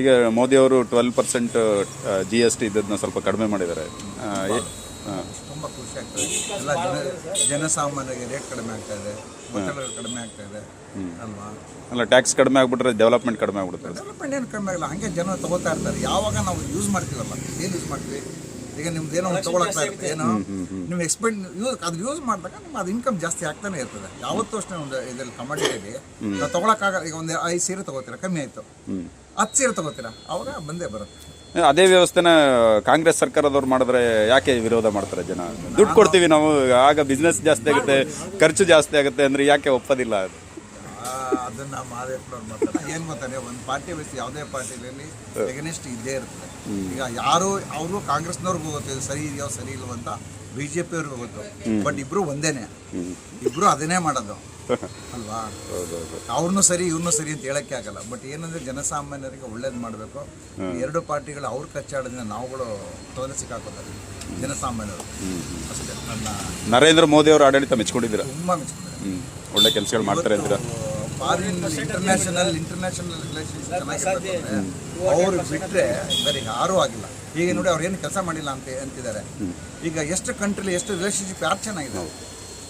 ಈಗ ಮೋದಿ ಅವರು twelve percent G S T ಇದನ್ನ ಸ್ವಲ್ಪ ಕಡಿಮೆ ಮಾಡಿದ್ದಾರೆ. ತುಂಬ ಖುಷಿ ಆಗ್ತದೆ ಎಲ್ಲ ಜನ ಜನಸಾಮಾನ್ಯರಿಗೆ ರೇಟ್ ಕಡಿಮೆ ಆಗ್ತಾ ಇದೆ. ಒತ್ತಡಗಳು ಕಡಿಮೆ ಆಗ್ತಾ ಇದೆ. ಅಲ್ವಾ? ಅಲ್ಲ ಟ್ಯಾಕ್ಸ್ ಕಡಿಮೆ ಆಗ್ಬಿಟ್ರೆ ಡೆವಲಪ್ಮೆಂಟ್ ಕಡಿಮೆ ಆಗ್ಬಿಡುತ್ತೆ. ಡೆವಲಪ್ಮೆಂಟ್ ಏನು ಕಡಿಮೆ ಆಗಲ್ಲ. ಹಂಗೆ ಜನ ತಗೋತಾ ಇರ್ತಾರೆ. ಯಾವಾಗ ನಾವು ಯೂಸ್ ಮಾಡ್ತೀವಲ್ಲ ಏನು ಯೂಸ್ ಮಾಡ್ತೀವಿ? ಈಗ ನಿಮ್ದು ಏನೋ ಒಂದು ತಗೊಳಕ್ತಾ ಇರುತ್ತೆ ಏನೋ? ನೀವು ಎಕ್ಸ್ಪೆಂಡ್ ಯೂಸ್ ಅದು ಯೂಸ್ ಮಾಡಿದಾಗ ನಿಮ್ಮ ಅದು ಇನ್ಕಮ್ ಜಾಸ್ತಿ ಆಗ್ತಾನೆ ಇರ್ತದೆ. ಯಾವತ್ತೂ ಅಷ್ಟೇ ಒಂದು ಇದರಲ್ಲಿ ಕಮಾಡಿಟಿಯಲ್ಲಿ ನಾವು ತಗೊಳಕ್ಕಾಗಲ್ಲ ಈಗ ಒಂದು ಐದು ಸೀರೆ ತಗೋತೀರಾ ಕಮ್ಮಿ ಆಯಿತು. ಹತ್ತು ಸೀರೆ ತಗೋತೀರಾ? ಅವಾಗ ಬಂದೇ ಬರುತ್ತೆ. ಅದೇ ವ್ಯವಸ್ಥೆನ ಕಾಂಗ್ರೆಸ್ ಸರ್ಕಾರದವ್ರು ಮಾಡಿದ್ರೆ ಯಾಕೆ ವಿರೋಧ ಮಾಡ್ತಾರೆ ಜನ? ದುಡ್ಡು ಕೊಡ್ತೀವಿ ನಾವು ಆಗ ಬಿಸ್ನೆಸ್ ಜಾಸ್ತಿ ಆಗುತ್ತೆ ಖರ್ಚು ಜಾಸ್ತಿ ಆಗುತ್ತೆ ಅಂದ್ರೆ ಯಾಕೆ ಒಪ್ಪೋದಿಲ್ಲ ಅದು? ಅದನ್ನ ಮಾದೇಪ್ಪನವ್ರು ಏನ್ ಗೊತ್ತಾರೆ ಒಂದು ಪಾರ್ಟಿ ಬೇಸ್ ಯಾವುದೇ ಪಾರ್ಟಿಲಿ ಎಗನೆಸ್ಟ್ ಇದ್ದೇ ಇರ್ತದೆ ಈಗ ಯಾರು ಅವರು ಕಾಂಗ್ರೆಸ್ನವ್ರಿಗೂ ಗೊತ್ತು ಸರಿ ಇದೆಯೋ ಸರಿ ಇಲ್ವೋ ಅಂತ ಬಿಜೆಪಿ ಅವ್ರಿಗೂ ಗೊತ್ತು ಬಟ್ ಇಬ್ರು ಒಂದೇನೆ. ಇಬ್ರು ಅದನ್ನೇ ಮಾಡೋದು. ಅಲ್ವಾ? ಅವ್ರನ್ನೂ ಸರಿ ಇವ್ರನ್ನೂ ಸರಿ ಅಂತ ಹೇಳಕ್ಕೆ ಆಗಲ್ಲ. ಬಟ್ ಏನಂದ್ರೆ ಜನಸಾಮಾನ್ಯರಿಗೆ ಒಳ್ಳೇದು ಮಾಡಬೇಕು. ಎರಡು ಪಾರ್ಟಿಗಳು ಅವ್ರ ಕಚ್ಚಾಡೋದ್ರಿಂದ ನಾವುಗಳು ತೊಂದರೆ ಸಿಕ್ಕಾಕೋತಾರೆ ಜನಸಾಮಾನ್ಯರು. ಅಷ್ಟೇ ನನ್ನ ನರೇಂದ್ರ ಮೋದಿ ಅವರು ಆಡಳಿತ ಮೆಚ್ಕೊಂಡಿದ್ದೀರಾ? ತುಂಬಾ ಮೆಚ್ಚಿದ್ದಾರೆ ಒಳ್ಳೆ ಕೆಲಸಗಳು ಮಾಡ್ತಾರೆ ಅಂತೀರಾ ಫಾರಿನ್ ಇಂಟರ್ನ್ಯಾಷನಲ್ ಇಂಟರ್ನ್ಯಾಷನಲ್ ರಿಲೇಷನ್ಸ್ ಅವ್ರು ಬಿಟ್ರೆ ಬೇರೆ ಯಾರೂ ಆಗಿಲ್ಲ. ಈಗ ನೋಡಿ ಅವ್ರು ಏನು ಕೆಲಸ ಮಾಡಿಲ್ಲ ಅಂತ ಅಂತಿದ್ದಾರೆ. ಈಗ ಎಷ್ಟು ಕಂಟ್ರಿಲಿ ಎಷ್ಟು ರಿಲೇಷನ್ಶಿಪ್ ಯಾರು ಚೆನ್ನಾಗಿದೆ?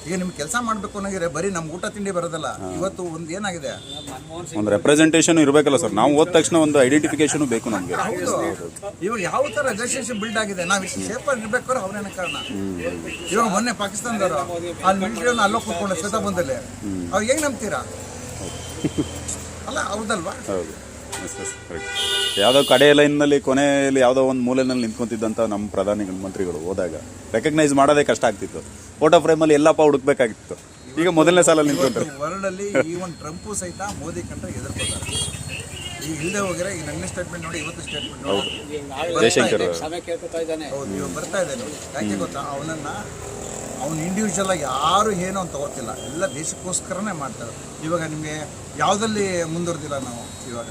ಈಗ ನಿಮ್ಗೆ ಕೆಲಸ ಮಾಡಬೇಕು ಅನ್ನೋಗಿದ್ರೆ ಬರೀ ನಮ್ಗೆ ಊಟ ತಿಂಡಿ ಬರೋದಲ್ಲ. ಇವತ್ತು ಒಂದು ಏನಾಗಿದೆ? ಒಂದು ರೆಪ್ರೆಸೆಂಟೇಷನ್ ಇರಬೇಕಲ್ಲ ಸರ್ ನಾವು ಹೋದ ತಕ್ಷಣ ಒಂದು ಐಡೆಂಟಿಫಿಕೇಶನ್ ಬೇಕು ನಮಗೆ. ಹೌದು. ಇವಾಗ ಯಾವ ಥರ ರಿಲೇಷನ್ಶಿಪ್ ಬಿಲ್ಡ್ ಆಗಿದೆ? ನಾವು ಇಷ್ಟು ಸೇಫ್ ಇರ್ಬೇಕಾದ್ರೆ ಅವ್ರೇನ ಕಾರಣ. ಇವಾಗ ಮೊನ್ನೆ ಪಾಕಿಸ್ತಾನದವರು ಅಲ್ಲಿ ಮಿಲಿಟರಿಯನ್ನು ಅಲ್ಲೋ ಕೂತ್ಕೊಂಡು ಶ್ವೇತ ಬಂದಲ್ಲಿ. ಅವ್ರು ಹೆಂಗ್ ನಂಬ್ತೀರಾ? ಅಲ್ಲ ಹೌದಲ್ವಾ ಹೌದು. ಯಾವುದೋ ಕಡೆ ಲೈನ್ನಲ್ಲಿ ಕೊನೆಯಲ್ಲಿ ಯಾವುದೋ ಒಂದು ಮೂಲೆಯಲ್ಲಿ ನಿಂತ್ಕೊಂತಿದ್ದಂಥ ನಮ್ಮ ಪ್ರಧಾನಿ ಮಂತ್ರಿಗಳು ಹೋದಾಗ ರೆಕಗ್ನೈಸ್ ಮಾಡೋದೇ ಕಷ್ಟ ಆಗ್ತಿತ್ತು. ಫೋಟೋ ಫ್ರೇಮಲ್ಲಿ ಎಲ್ಲಪ್ಪ ಹುಡುಕ್ಬೇಕಾಗಿತ್ತು. ಈಗ ಮೊದಲನೇ ಸಾಲಲ್ಲಿ ನಿಂತ್ಕೊಂತಾರೆ ವರ್ಲ್ಡ್ ಅಲ್ಲಿ ಈವನ್ ಟ್ರಂಪು ಸಹಿತ ಮೋದಿ ಕಂಡ್ರೆ ಎದುರ್ಕೋತಾರೆ ಈಗ ಇಲ್ಲದೆ ಹೋಗಿದ್ರೆ ಈಗ ನನ್ನ ಸ್ಟೇಟ್ಮೆಂಟ್ ನೋಡಿ ಇವತ್ತು ಸ್ಟೇಟ್ಮೆಂಟ್ ನೋಡಿ. ಜಯಶಂಕರ್ ಹೌದು ಇವಾಗ ಬರ್ತಾ ಇದೆ ನೋಡಿ. ಯಾಕೆ ಗೊತ್ತಾ? ಅವನನ್ನ ಅವ್ನು ಇಂಡಿವಿಜುವಲ್ ಆಗಿ ಯಾರು ಏನು ಅಂತ ತಗೋತಿಲ್ಲ ಎಲ್ಲ ದೇಶಕ್ಕೋಸ್ಕರನೇ ಮಾಡ್ತಾರೆ. ಇವಾಗ ನಿಮಗೆ ಯಾವುದಲ್ಲಿ ಮುಂದುವರೆದಿಲ್ಲ ನಾವು ಇವಾಗ?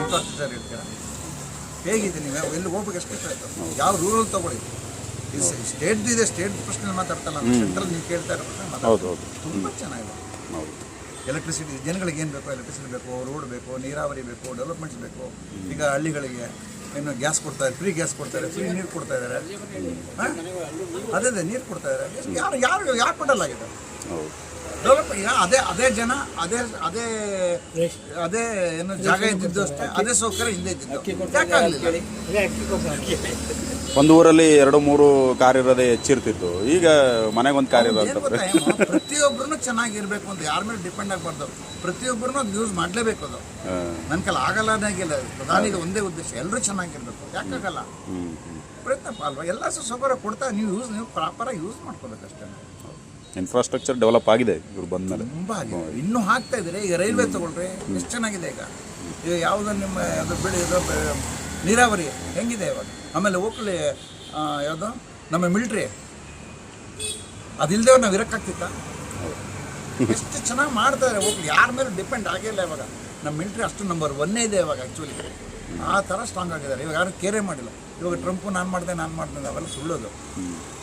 ಇನ್ಫ್ರಾಸ್ಟ್ರಕ್ಚರ್ ಇರ್ತೀರ ಹೇಗಿದೆ ನೀವು? ಎಲ್ಲಿ ಹೋಗ್ಬೇಕು? ಎಷ್ಟು ಕಷ್ಟ ಆಯ್ತು? ಯಾವ ರೂರಲ್ ತಗೊಳ್ಳಿ. ಸ್ಟೇಟ್ ಇದೆ ಸ್ಟೇಟ್ ಪ್ರಶ್ನೆ ಮಾತಾಡ್ತಲ್ಲ ಸೆಂಟ್ರಲ್ ನೀವು ಕೇಳ್ತಾ ಇರೋ ಪ್ರಶ್ನೆ ಹೌದು ಹೌದು. ತುಂಬ ಚೆನ್ನಾಗಿದೆ. ಹೌದು. ಎಲೆಕ್ಟ್ರಿಸಿಟಿ ಜನಗಳಿಗೆ ಏನು ಬೇಕು ಎಲೆಕ್ಟ್ರಿಸಿಟಿ ಬೇಕು ರೋಡ್ ಬೇಕು ನೀರಾವರಿ ಬೇಕು ಡೆವಲಪ್ಮೆಂಟ್ಸ್ ಬೇಕು. ಈಗ ಹಳ್ಳಿಗಳಿಗೆ ಏನು ಗ್ಯಾಸ್ ಕೊಡ್ತಾರೆ ಫ್ರೀ ಗ್ಯಾಸ್ ಕೊಡ್ತಾರೆ ಫ್ರೀ ನೀರು ಕೊಡ್ತಾ ಇದ್ದಾರೆ ಹಾ? ಅದೇ ಅದೇ ನೀರು ಕೊಡ್ತಾ ಇದ್ದಾರೆ ಯಾರು ಯಾರು ಯಾರು ಕೊಡಲ್ಲ ಆಗಿದೆ ಡೆವಲಪ್ ಈಗ ಅದೇ ಅದೇ ಜನ ಅದೇ ಅದೇ ಅದೇ ಏನು ಜಾಗ ಇದ್ದಿದ್ದು ಅಷ್ಟೇ ಅದೇ ಸೌಕರ್ಯ ಹಿಂದೆ ಇದ್ದಿದ್ದು. ಯಾಕಾಗಲಿಲ್ಲ ಒಂದು ಊರಲ್ಲಿ ಎರಡು ಮೂರು ಕಾರ್ ಇರೋದೇ ಹೆಚ್ಚಿರ್ತಿತ್ತು ಈಗ ಮನೆಗೆ ಒಂದು ಕಾರ್ ಇರೋದು ಪ್ರತಿಯೊಬ್ಬರು ಚೆನ್ನಾಗಿರ್ಬೇಕು ಅಂತ ಯಾರ ಮೇಲೆ ಡಿಪೆಂಡ್ ಆಗಬಾರ್ದು. ಪ್ರತಿಯೊಬ್ಬರನ್ನು ಅದು ಯೂಸ್ ಮಾಡಲೇಬೇಕು ಅದು. ನನ್ನ ಕೈಲಿ ಆಗಲ್ಲ ಅನ್ನಾಗಿಲ್ಲ ಪ್ರಧಾನಿಗೆ ಒಂದೇ ಉದ್ದೇಶ ಎಲ್ಲರೂ ಚೆನ್ನಾಗಿರ್ಬೇಕು. ಯಾಕಾಗಲ್ಲ? ಪ್ರಯತ್ನ ಅಲ್ವಾ? ಎಲ್ಲ ಸೌಕರ್ಯ ಕೊಡ್ತಾ ನೀವು ಯೂಸ್ ನೀವು ಪ್ರಾಪರಾಗಿ ಯೂಸ್ ಮಾಡ್ಕೋಬೇಕಷ್ಟೇ ಇನ್ಫ್ರಾಸ್ಟ್ರಕ್ಚರ್ ಡೆವಲಪ್ ಆಗಿದೆ ಇವ್ರು ಬಂದಮೇಲೆ. ತುಂಬ ಆಗಿದೆ. ಇನ್ನೂ ಹಾಕ್ತಾ ಇದ್ರೆ ಈಗ ರೈಲ್ವೆ ತಗೊಳ್ರಿ. ಎಷ್ಟು ಚೆನ್ನಾಗಿದೆ ಈಗ? ಈಗ ಯಾವ್ದು ನಿಮ್ಮ ಅದು ಬೆಳೆ ಇದು ನೀರಾವರಿ. ಹೆಂಗಿದೆ ಇವಾಗ? ಆಮೇಲೆ ಹೋಗ್ಲಿ ಯಾವುದು? ನಮ್ಮ ಮಿಲ್ಟ್ರಿ ಅದಿಲ್ಲದೆ ನಾವು ಇರೋಕ್ಕಾಗ್ತಿತ್ತ? ಎಷ್ಟು ಚೆನ್ನಾಗಿ ಮಾಡ್ತಾರೆ ಹೋಗ್ಲಿ, ಯಾರ ಮೇಲೆ ಡಿಪೆಂಡ್ ಆಗಿಲ್ಲ ಇವಾಗ. ನಮ್ಮ ಮಿಲ್ಟ್ರಿ ಅಷ್ಟು ನಂಬರ್ ಒನ್ನೇ ಇದೆ ಇವಾಗ ಆ್ಯಕ್ಚುಲಿ ಆ ಥರ ಸ್ಟ್ರಾಂಗ್ ಆಗಿದ್ದಾರೆ. ಇವಾಗ ಯಾರು ಕೇರೇ ಮಾಡಿಲ್ಲ. ಇವಾಗ ಟ್ರಂಪು ನಾನು ಮಾಡಿದೆ ನಾನು ಮಾಡಿದೆ ಅವೆಲ್ಲ ಸುಳ್ಳೋದು.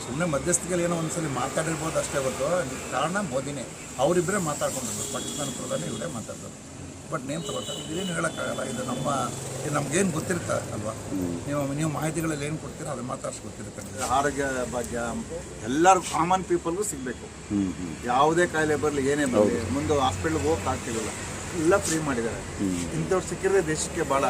ಸುಮ್ಮನೆ ಮಧ್ಯಸ್ಥಿಕೆಯಲ್ಲಿ ಏನೋ ಒಂದ್ಸಲಿ ಮಾತಾಡಿರ್ಬೋದು ಅಷ್ಟೇ ಗೊತ್ತು ಕಾರಣ ಮೋದಿನೇ. ಅವರಿಬ್ಬರೇ ಮಾತಾಡ್ಕೊಂಡಿದ್ರು ಪಾಕಿಸ್ತಾನ ಪ್ರಧಾನಿ ಇವರೇ ಮಾತಾಡ್ತಾರೆ. ಬಟ್ ನೇಮ್ ತಗೋತಾರೆ ಇದೇನು ಹೇಳೋಕ್ಕಾಗಲ್ಲ. ಇದು ನಮ್ಮ ಇದು ನಮ್ಗೇನು ಗೊತ್ತಿರುತ್ತೆ ಅಲ್ವಾ ನೀವು ನೀವು ಮಾಹಿತಿಗಳಲ್ಲಿ ಏನು ಕೊಡ್ತೀರೋ ಅದು ಮಾತ್ರ ಅಷ್ಟು ಗೊತ್ತಿರುತ್ತೆ ಆರೋಗ್ಯ ಭಾಗ್ಯ ಎಲ್ಲರೂ ಕಾಮನ್ ಪೀಪಲ್ಗೂ ಸಿಗಬೇಕು. ಯಾವುದೇ ಕಾಯಿಲೆ ಬರಲಿ ಏನೇ ಬರಲಿ ಮುಂದೆ ಹಾಸ್ಪಿಟ್ಲ್ಗೆ ಹೋಗಕ್ಕೆ ಆಗ್ತಿರಲಿಲ್ಲ ಎಲ್ಲ ಫ್ರೀ ಮಾಡಿದ್ದಾರೆ. ಇಂಥವ್ರು ಸಿಕ್ಕಿದ್ರೆ ದೇಶಕ್ಕೆ ಭಾಳ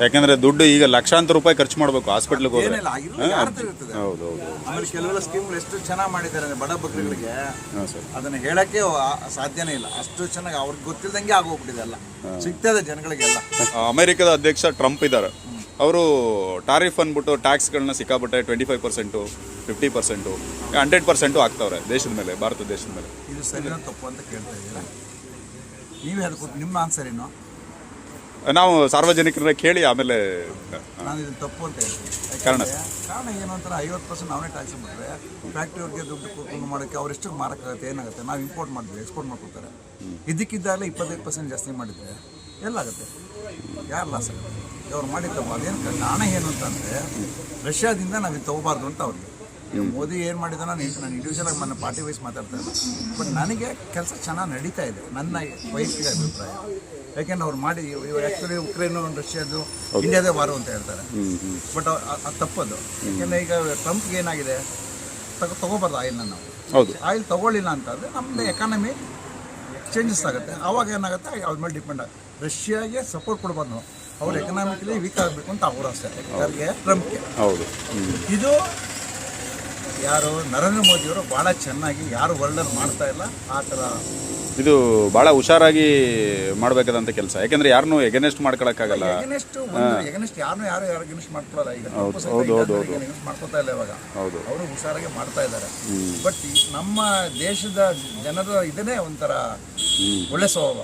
ಯಾಕಂದ್ರೆ ದುಡ್ಡು ಈಗ ಲಕ್ಷಾಂತರ ರೂಪಾಯಿ ಖರ್ಚು ಮಾಡಬೇಕು ಹಾಸ್ಪಿಟ್ಲಿಗೆ ಹೋದ್ರೆ. ಏನಿಲ್ಲ ಆಗಿರೋ ಯಾರ ಹತ್ರ ಇರ್ತದೆ? ಹೌದು ಹೌದು ಆಮೇಲೆ ಕೆಲವೆಲ್ಲ ಸ್ಕೀಮ್ಗಳು ಎಷ್ಟು ಚೆನ್ನಾಗಿ ಮಾಡಿದ್ದಾರೆ ಅಂದ್ರೆ ಬಡ ಬಗ್ಗರಿಗೆ ಹಾಂ ಸರ್. ಅದನ್ನ ಹೇಳಕ್ಕೆ ಆ- ಸಾಧ್ಯನೇ ಇಲ್ಲ. ಅಷ್ಟು ಚೆನ್ನಾಗಿ ಅವ್ರಿಗೆ ಗೊತ್ತಿಲ್ದಂಗೆ ಆಗೋಗ್ಬಿಟ್ಟಿದೆ ಎಲ್ಲ. ಸಿಗ್ತದೆ ಜನಗಳಿಗೆಲ್ಲ. ಅಮೆರಿಕದ ಅಧ್ಯಕ್ಷ ಟ್ರಂಪ್ ಇದ್ದಾರೆ. ಅವರು ಟಾರಿಫ್ ಅಂದ್ಬಿಟ್ಟು ಟ್ಯಾಕ್ಸ್ಗಳನ್ನ ಸಿಕ್ಕಾಬಿಟ್ಟೆ twenty five percent fifty percent hundred percent ಹಾಕ್ತವ್ರೆ ದೇಶದ ಮೇಲೆ ಭಾರತ ದೇಶದ ಮೇಲೆ. ಇದು ಸರಿನೋ ತಪ್ಪು ಅಂತ ಕೇಳ್ತಾ ಇದ್ದೀರಾ? ನೀವೇ ಹೇಳ್ಕೊಟ್ಟು ನಿಮ್ಮ ಆನ್ಸರ್ ಏನು? ನಾವು ಸಾರ್ವಜನಿಕರನ್ನ ಕೇಳಿ ಆಮೇಲೆ ನಾನು ಇದನ್ನು ತಪ್ಪು ಅಂತ ಹೇಳ್ತೀನಿ. ಕಾರಣ ಯಾಕಂದ್ರೆ ಕಾರಣ? ಏನು ಅಂತಾರೆ ಐವತ್ತು ಪರ್ಸೆಂಟ್ ನಾವೇ ಟ್ಯಾಕ್ಸ್ ಬಿಟ್ರೆ ಫ್ಯಾಕ್ಟ್ರಿಯವ್ರಿಗೆ ದುಡ್ಡು ಕೊಟ್ಟು ಮಾಡೋಕ್ಕೆ ಅವ್ರು ಎಷ್ಟು ಮಾರಕ್ಕಾಗುತ್ತೆ ಏನಾಗುತ್ತೆ ನಾವು ಇಂಪೋರ್ಟ್ ಮಾಡಿದ್ವಿ ಎಕ್ಸ್ಪೋರ್ಟ್ ಮಾಡ್ಕೊತಾರೆ ಇದಕ್ಕಿದ್ದಾಗಲೇ ಇಪ್ಪತ್ತೈದು ಪರ್ಸೆಂಟ್ ಜಾಸ್ತಿ ಮಾಡಿದ್ರೆ ಎಲ್ಲಾಗುತ್ತೆ ಯಾರು ಲಾಸ್ ಆಗುತ್ತೆ? ಅವ್ರು ಮಾಡಿದ್ದಪ್ಪ ಅದೇನು ಕಾರಣ? ಏನು ಅಂತಂದರೆ ರಷ್ಯಾದಿಂದ ನಾವು ಇದು ತೊಗೋಬಾರ್ದು ಅಂತ ಅವ್ರಿಗೆ. ಈಗ ಮೋದಿ ಏನು ಮಾಡಿದಾನೋ ನಾನು ನಾನು ಇಂಡಿವಿಜುವಲ್ ಆಗಿ ನನ್ನ ಪಾರ್ಟಿ ವೈಸ್ ಮಾತಾಡ್ತಾ ಇದ್ದೆ. ಬಟ್ ನನಗೆ ಕೆಲಸ ಚೆನ್ನಾಗಿ ನಡೀತಾ ಇದೆ. ನನ್ನ ವೈಯಕ್ತಿಕ ಅಭಿಪ್ರಾಯ. ಯಾಕೆಂದ್ರೆ ಅವ್ರು ಮಾಡಿ ಇವಾಗ ಆ್ಯಕ್ಚುಲಿ ಉಕ್ರೇನು ರಷ್ಯಾದು ಇಂಡಿಯಾದೇ ವಾರು ಅಂತ ಹೇಳ್ತಾರೆ. ಬಟ್ ಅದು ತಪ್ಪದು. ಯಾಕೆಂದ್ರೆ ಈಗ ಟ್ರಂಪ್ಗೆ ಏನಾಗಿದೆ? ತಗೋ ತೊಗೋಬಾರ್ದು ಆಯಿಲ್ನ ನಾವು. ಹೌದು. ಆಯಿಲ್ ತಗೊಳ್ಳಿಲ್ಲ ಅಂತಂದರೆ ನಮ್ಮದು ಎಕಾನಮಿ ಚೇಂಜಸ್ ಆಗುತ್ತೆ. ಆವಾಗ ಏನಾಗುತ್ತೆ? ಅವ್ರ ಮೇಲೆ ಡಿಪೆಂಡ್ ಆಗುತ್ತೆ. ರಷ್ಯಾಗೆ ಸಪೋರ್ಟ್ ಕೊಡ್ಬಾರ್ದು ನಾವು. ಅವ್ರ ಎಕನಾಮಿಕಲಿ ವೀಕ್ ಆಗಬೇಕು ಅಂತ ಅವ್ರ ಆಸೆ. ಯಾರಿಗೆ ಟ್ರಂಪ್ಗೆ ಹೌದು. ಇದು ಯಾರು ನರೇಂದ್ರ ಮೋದಿಯವರು ಬಹಳ ಚೆನ್ನಾಗಿ ಯಾರು ವರ್ಲ್ಡಲ್ಲಿ ಮಾಡ್ತಾ ಇಲ್ಲ ಆ ಥರ ಇದು ಬಹಳ ಹುಷಾರಾಗಿ ಮಾಡಬೇಕಾದಂತ ಕೆಲಸ. ಯಾಕಂದ್ರೆ ಯಾರನ್ನೂ ಎಗನೆಸ್ಟ್ ಮಾಡ್ಕೊಳಕ್ಕಾಗಲ್ಲ. ಎಗನೆಸ್ಟ್ ಎಗನೆಸ್ಟ್ ಯಾರನ್ನೂ ಯಾರು ಯಾರು ಎಗನೆಸ್ಟ್ ಮಾಡ್ಕೊಳ್ಳಲ್ಲ ಈಗ ಹೌದು ಹೌದು, ಹೌದು, ಎಗನೆಸ್ಟ್ ಮಾಡ್ಕೊತಾ ಇಲ್ಲ ಇವಾಗ. ಹೌದು. ಅವರು ಹುಷಾರಾಗಿ ಮಾಡ್ತಾ ಇದ್ದಾರೆ. ಬಟ್ ನಮ್ಮ ದೇಶದ ಜನರ ಇದನ್ನೇ ಒಂಥರ ಒಳ್ಳೆ ಸ್ವಭಾವ.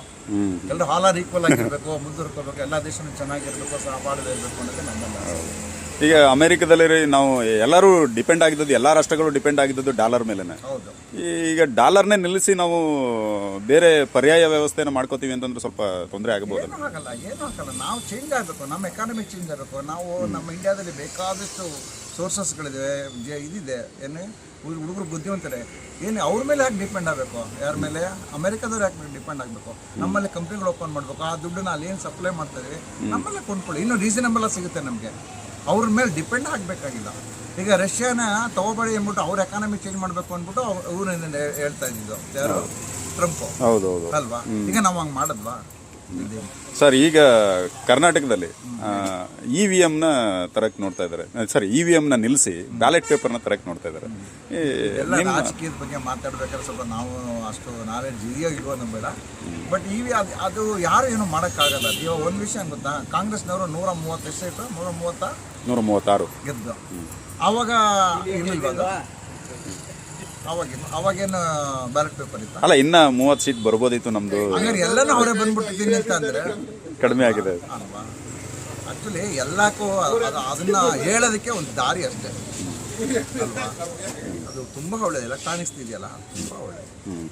ಎಲ್ಲರೂ ಹಾಲಾರ್ ಈಕ್ವಲ್ ಆಗಿರ್ಬೇಕು ಮುಂದುವರ್ಕೋಬೇಕು ಎಲ್ಲ ದೇಶನೂ ಚೆನ್ನಾಗಿರ್ಬೇಕು ಸಹಬಾಳ್ವೆ ಇರಬೇಕು ಅನ್ನೋದೇ ನಮ್ಮಲ್ಲ ಈಗ ಅಮೆರಿಕದಲ್ಲಿ ನಾವು ಎಲ್ಲರೂ ಡಿಪೆಂಡ್ ಆಗಿದ್ದದ್ದು ಎಲ್ಲ ರಾಷ್ಟ್ರಗಳು ಡಿಪೆಂಡ್ ಆಗಿದ್ದದ್ದು ಡಾಲರ್ ಮೇಲೆನೆ. ಹೌದು. ಈಗ ಡಾಲರ್ನೇ ನಿಲ್ಲಿಸಿ ನಾವು ಬೇರೆ ಪರ್ಯಾಯ ವ್ಯವಸ್ಥೆನ ಮಾಡ್ಕೋತೀವಿ ಅಂತಂದ್ರೆ ಸ್ವಲ್ಪ ತೊಂದರೆ ಆಗಬಹುದು ಏನೂ ಆಗಲ್ಲ ಏನೂ ಆಗಲ್ಲ. ನಾವು ಚೇಂಜ್ ಆಗಬೇಕು ನಮ್ಮ ಎಕಾನಮಿ ಚೇಂಜ್ ಆಗಬೇಕು. ನಾವು ನಮ್ಮ ಇಂಡಿಯಾದಲ್ಲಿ ಬೇಕಾದಷ್ಟು ಸೋರ್ಸಸ್ಗಳಿದೆ ಇದಿದೆ ಏನು? ಹುಡುಗರು ಬುದ್ಧಿವಂತರೆ. ಏನು ಅವ್ರ ಮೇಲೆ ಯಾಕೆ ಡಿಪೆಂಡ್ ಆಗಬೇಕು? ಯಾರ ಮೇಲೆ? ಅಮೆರಿಕದವ್ರು ಯಾಕೆ ಡಿಪೆಂಡ್ ಆಗಬೇಕು? ನಮ್ಮಲ್ಲಿ ಕಂಪ್ನಿಗಳು ಓಪನ್ ಮಾಡಬೇಕು ಆ ದುಡ್ಡನ್ನ ಅಲ್ಲಿ ಏನು ಸಪ್ಲೈ ಮಾಡ್ತಾ ಇದ್ದೀವಿ ನಮ್ಮಲ್ಲೇ ಕೊಂಡ್ಕೊಳ್ಳಿ. ಇನ್ನೂ ರೀಸನಬಲ್ ಸಿಗುತ್ತೆ ನಮಗೆ. ಅವ್ರ ಮೇಲೆ ಡಿಪೆಂಡ್ ಆಗಬೇಕಾಗಿಲ್ಲ. ಈಗ ರಷ್ಯಾನ ತಗೋಬೇಡಿ ಅಂದ್ಬಿಟ್ಟು ಅವ್ರ ಎಕಾನಮಿ ಚೇಂಜ್ ಮಾಡಬೇಕು ಅಂದ್ಬಿಟ್ಟು ಅವ್ರು ಹೇಳ್ತಾ ಇದ್ದಿದ್ದು? ಯಾರು? ಟ್ರಂಪ್ ಹೌದು ಅಲ್ವಾ? ಈಗ ನಾವು ಹಂಗೆ ಮಾಡಿದ್ವಾ ಸರ್ ಈಗ ಕರ್ನಾಟಕದಲ್ಲಿ ಇ ವಿ ಎಮ್ನ ತರಕ್ ನೋಡ್ತಾ ಇದ್ದಾರೆ. ಸರ್ ಇ ವಿ ಎಮ್ನ ನಿಲ್ಲಿಸಿ ಬ್ಯಾಲೆಟ್ ಪೇಪರ್ನ ತರಕ್ ನೋಡ್ತಾ ಇದ್ದಾರೆ. ರಾಜಕೀಯದ ಬಗ್ಗೆ ಮಾತಾಡ್ಬೇಕಾದ್ರೆ ಸ್ವಲ್ಪ ನಾವು ಅಷ್ಟು ನಾಲೆಡ್ಜ್ ಇದೆಯೋ ಇಲ್ವೋ ಬೇಡ. ಬಟ್ ಈ ಅದು ಅದು ಯಾರು ಏನು ಮಾಡೋಕ್ಕಾಗಲ್ಲ. ಇವಾಗ ಒಂದು ವಿಷಯ ಗೊತ್ತಾ? ಕಾಂಗ್ರೆಸ್ನವರು ನೂರ ಮೂವತ್ತು ಎಷ್ಟು ಇತ್ತು ನೂರ ಮೂವತ್ತ ನೂರ ಮೂವತ್ತಾರು. ಗೆದ್ದು. ಆವಾಗ ಅವಾಗ ಅವಾಗೇನು ಬ್ಯಾಲೆಟ್ ಪೇಪರ್ ಇತ್ತು? ಅಲ್ಲ ಇನ್ನ ಮೂವತ್ತು ಸೀಟ್ ಬರ್ಬೋದಿತ್ತು ನಮ್ದು. ಹಂಗಾರೆ ಎಲ್ಲನೂ ಅವರೇ ಬಂದ್ಬಿಟ್ಟಿದ್ದೀನಿ ಅಂತ ಅಂದ್ರೆ? ಕಡಿಮೆ ಆಗಿದೆ. ಅಲ್ವಾ? ಆಕ್ಚುಲಿ ಎಲ್ಲಕ್ಕೂ ಅದು ಅದನ್ನ ಹೇಳೋದಕ್ಕೆ ಒಂದು ದಾರಿ ಅಷ್ಟೇ. ಅಲ್ವಾ? ಅದು ತುಂಬಾ ಒಳ್ಳೆಯದು ಎಲೆಕ್ಟ್ರಾನಿಕ್ಸ್ ಇದೆಯಲ್ಲ ತುಂಬಾ ಹ್ಮ್.